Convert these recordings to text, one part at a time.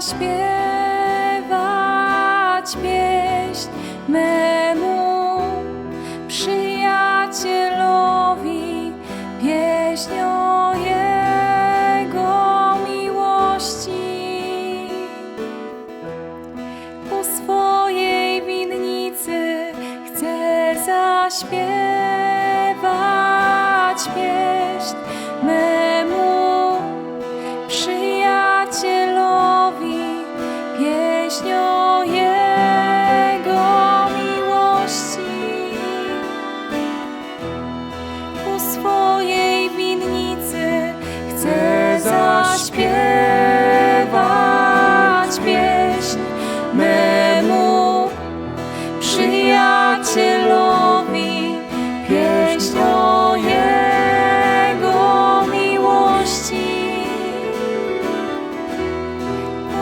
zaśpiewać pieśń memu przyjacielowi, pieśń o Jego miłości. U swojej winnicy chcę zaśpiewać pieśń memu pieśń o Jego miłości. U swojej winnicy chcę zaśpiewać pieśń memu przyjacielowi, pieśń o Jego miłości.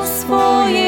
U swojej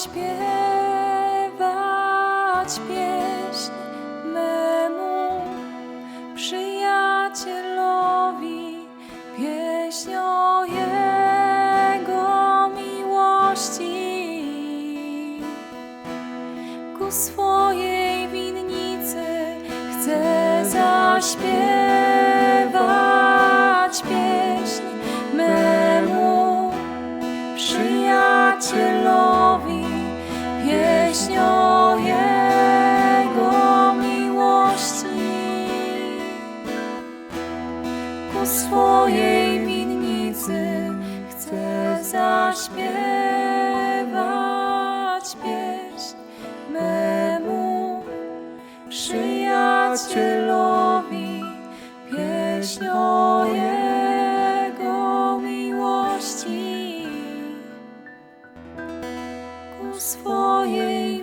zaśpiewać pieśń memu przyjacielowi, pieśń o Jego miłości. Ku swojej winnicy chcę zaśpiewać Ku swojej winnicy chcę zaśpiewać pieśń memu przyjacielowi pieśń o Jego miłości. Ku swojej